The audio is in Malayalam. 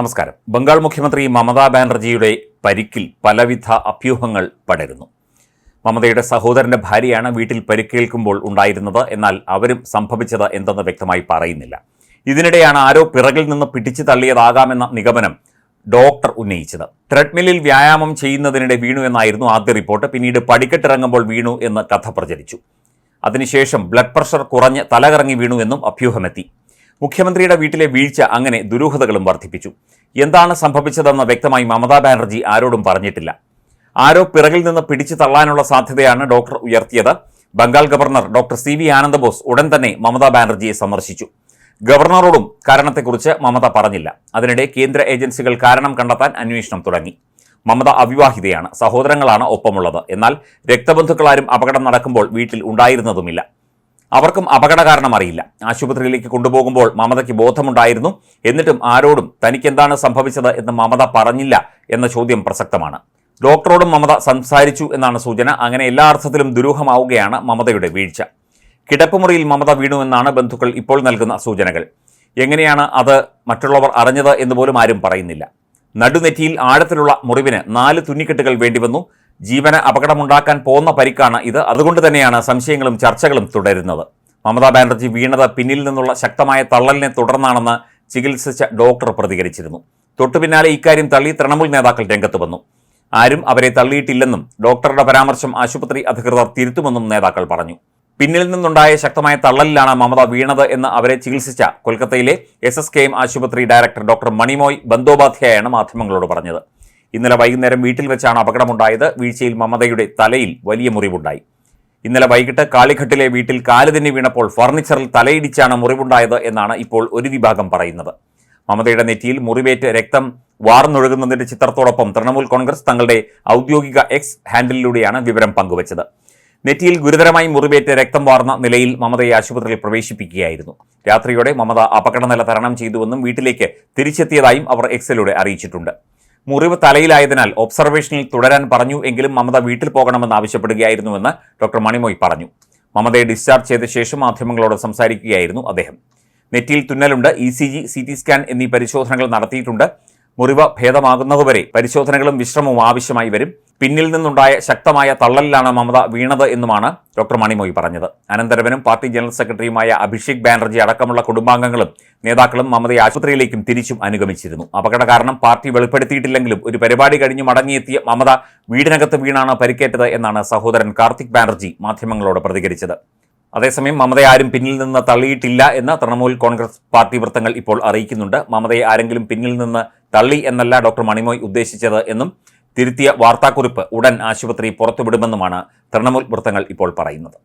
നമസ്കാരം. ബംഗാൾ മുഖ്യമന്ത്രി മമതാ ബാനർജിയുടെ പരിക്കിൽ പലവിധ അഭ്യൂഹങ്ങൾ പടരുന്നു. മമതയുടെ സഹോദരന്റെ ഭാര്യയാണ് വീട്ടിൽ പരിക്കേൽക്കുമ്പോൾ ഉണ്ടായിരുന്നത് എന്നാൽ അവരും സംഭവിച്ചത് എന്തെന്ന് വ്യക്തമായി പറയുന്നില്ല. ഇതിനിടെയാണ് ആരോ പിറകിൽ നിന്ന് പിടിച്ചു തള്ളിയതാകാമെന്ന നിഗമനം ഡോക്ടർ ഉന്നയിച്ചത്. ട്രെഡ്മില്ലിൽ വ്യായാമം ചെയ്യുന്നതിനിടെ വീണു എന്നായിരുന്നു ആദ്യ റിപ്പോർട്ട്. പിന്നീട് പടിക്കെട്ടിറങ്ങുമ്പോൾ വീണു എന്ന് കഥ പ്രചരിച്ചു. അതിനുശേഷം ബ്ലഡ് പ്രഷർ കുറഞ്ഞ് തലകറങ്ങി വീണു എന്നും അഭ്യൂഹമെത്തി. മുഖ്യമന്ത്രിയുടെ വീട്ടിലെ വീഴ്ച അങ്ങനെ ദുരൂഹതകളും വർദ്ധിപ്പിച്ചു. എന്താണ് സംഭവിച്ചതെന്ന് വ്യക്തമായി മമതാ ബാനർജി ആരോടും പറഞ്ഞിട്ടില്ല. ആരോ പിറകിൽ നിന്ന് പിടിച്ചു തള്ളാനുള്ള സാധ്യതയാണ് ഡോക്ടർ ഉയർത്തിയത്. Bengal governor doctor C V Ananda Bose ഉടൻ തന്നെ മമതാ ബാനർജിയെ സന്ദർശിച്ചു. ഗവർണറോടും കാരണത്തെക്കുറിച്ച് മമത പറഞ്ഞില്ല. അതിനിടെ കേന്ദ്ര ഏജൻസികൾ കാരണം കണ്ടെത്താൻ അന്വേഷണം തുടങ്ങി. മമത അവിവാഹിതയാണ്. സഹോദരങ്ങളാണ് ഒപ്പമുള്ളത്. എന്നാൽ രക്തബന്ധുക്കളാരും അപകടം നടക്കുമ്പോൾ വീട്ടിൽ ഉണ്ടായിരുന്നതുമില്ല. അവർക്കും അപകട കാരണം അറിയില്ല ആശുപത്രിയിലേക്ക് കൊണ്ടുപോകുമ്പോൾ മമതയ്ക്ക് ബോധമുണ്ടായിരുന്നു. എന്നിട്ടും ആരോടും തനിക്കെന്താണ് സംഭവിച്ചത് എന്ന് മമത പറഞ്ഞില്ല എന്ന ചോദ്യം പ്രസക്തമാണ്. ഡോക്ടറോടും മമത സംസാരിച്ചു എന്നാണ് സൂചന. അങ്ങനെ എല്ലാ അർത്ഥത്തിലും ദുരൂഹമാവുകയാണ് മമതയുടെ വീഴ്ച. കിടപ്പുമുറിയിൽ മമത വീണുവെന്നാണ് ബന്ധുക്കൾ ഇപ്പോൾ നൽകുന്ന സൂചനകൾ. എങ്ങനെയാണ് അത് മറ്റുള്ളവർ അറിഞ്ഞത് എന്ന് പോലും ആരും പറയുന്നില്ല. നടുനെറ്റിയിൽ ആഴത്തിലുള്ള മുറിവിന് നാല് തുന്നിക്കെട്ടുകൾ വേണ്ടിവന്നു. ജീവന് അപകടമുണ്ടാക്കാൻ പോകുന്ന പരിക്കാണ് ഇത്. അതുകൊണ്ട് തന്നെയാണ് സംശയങ്ങളും ചർച്ചകളും തുടരുന്നത്. മമതാ ബാനർജി വീണത് പിന്നിൽ നിന്നുള്ള ശക്തമായ തള്ളലിനെ തുടർന്നാണെന്ന് ചികിത്സിച്ച ഡോക്ടർ പ്രതികരിച്ചിരുന്നു. തൊട്ടു പിന്നാലെ ഇക്കാര്യം തള്ളി തൃണമൂൽ നേതാക്കൾ രംഗത്ത് വന്നു. ആരും അവരെ തള്ളിയിട്ടില്ലെന്നും ഡോക്ടറുടെ പരാമർശം ആശുപത്രി അധികൃതർ തിരുത്തുമെന്നും നേതാക്കൾ പറഞ്ഞു. പിന്നിൽ നിന്നുണ്ടായ ശക്തമായ തള്ളലിലാണ് മമത വീണത് എന്ന് അവരെ ചികിത്സിച്ച കൊൽക്കത്തയിലെ എസ് എസ് കെ എം ആശുപത്രി ഡയറക്ടർ ഡോക്ടർ മണിമോയ് ബന്ദോപാധ്യായാണ് മാധ്യമങ്ങളോട് പറഞ്ഞത്. ഇന്നലെ വൈകുന്നേരം വീട്ടിൽ വെച്ചാണ് അപകടമുണ്ടായത്. വീഴ്ചയിൽ മമതയുടെ തലയിൽ വലിയ മുറിവുണ്ടായി. ഇന്നലെ വൈകിട്ട് കാളിഘട്ടിലെ വീട്ടിൽ കാൽ വീണപ്പോൾ ഫർണിച്ചറിൽ തലയിടിച്ചാണ് മുറിവുണ്ടായത് എന്നാണ് ഇപ്പോൾ ഒരു വിഭാഗം പറയുന്നത്. മമതയുടെ നെറ്റിയിൽ മുറിവേറ്റ് രക്തം വാർന്നൊഴുകുന്നതിന്റെ ചിത്രത്തോടൊപ്പം തൃണമൂൽ കോൺഗ്രസ് തങ്ങളുടെ ഔദ്യോഗിക എക്സ് ഹാൻഡിലൂടെയാണ് വിവരം പങ്കുവച്ചത്. നെറ്റിയിൽ ഗുരുതരമായി മുറിവേറ്റ് രക്തം വാർന്ന നിലയിൽ മമതയെ ആശുപത്രിയിൽ പ്രവേശിപ്പിക്കുകയായിരുന്നു. രാത്രിയോടെ മമത അപകടനില തരണം ചെയ്തുവെന്നും വീട്ടിലേക്ക് തിരിച്ചെത്തിയതായും അവർ എക്സിലൂടെ അറിയിച്ചിട്ടുണ്ട്. മുറിവ് തലയിലായതിനാൽ ഒബ്സർവേഷനിൽ തുടരാൻ പറഞ്ഞു എങ്കിലും മമത വീട്ടിൽ പോകണമെന്ന് ആവശ്യപ്പെടുകയായിരുന്നുവെന്ന് ഡോക്ടർ മണിമോയ് പറഞ്ഞു. മമതയെ ഡിസ്ചാർജ് ചെയ്ത ശേഷം മാധ്യമങ്ങളോട് സംസാരിക്കുകയായിരുന്നു അദ്ദേഹം. നെറ്റിയിൽ തുന്നലുണ്ട് E C G C T scan എന്നീ പരിശോധനകൾ നടത്തിയിട്ടുണ്ട്. മുറിവ് ഭേദമാകുന്നതുവരെ പരിശോധനകളും വിശ്രമവും ആവശ്യമായി വരും. പിന്നിൽ നിന്നുണ്ടായ ശക്തമായ തള്ളലിലാണ് മമത വീണത് എന്നുമാണ് ഡോക്ടർ മണിമോയി പറഞ്ഞത്. അനന്തരവനും പാർട്ടി ജനറൽ സെക്രട്ടറിയുമായ അഭിഷേക് ബാനർജി അടക്കമുള്ള കുടുംബാംഗങ്ങളും നേതാക്കളും മമതയെ ആശുപത്രിയിലേക്കും തിരിച്ചും അനുഗമിച്ചിരുന്നു. അപകട കാരണം പാർട്ടി വെളിപ്പെടുത്തിയിട്ടില്ലെങ്കിലും ഒരു പരിപാടി കഴിഞ്ഞ് മടങ്ങിയെത്തിയ മമത വീടിനകത്ത് വീണാണ് പരിക്കേറ്റത് എന്നാണ് സഹോദരൻ കാർത്തിക് ബാനർജി മാധ്യമങ്ങളോട് പ്രതികരിച്ചത്. അതേസമയം മമതയെ ആരും പിന്നിൽ നിന്ന് തള്ളിയിട്ടില്ല എന്ന് തൃണമൂൽ കോൺഗ്രസ് പാർട്ടി വൃത്തങ്ങൾ ഇപ്പോൾ അറിയിക്കുന്നുണ്ട്. മമതയെ ആരെങ്കിലും പിന്നിൽ നിന്ന് തള്ളി എന്നല്ല ഡോക്ടർ മണിമോയ് ഉദ്ദേശിച്ചത് എന്നും തിരുത്തിയ വാർത്താക്കുറിപ്പ് ഉടൻ ആശുപത്രി പുറത്തുവിടുമെന്നുമാണ് തൃണമൂൽ വൃത്തങ്ങൾ ഇപ്പോൾ പറയുന്നത്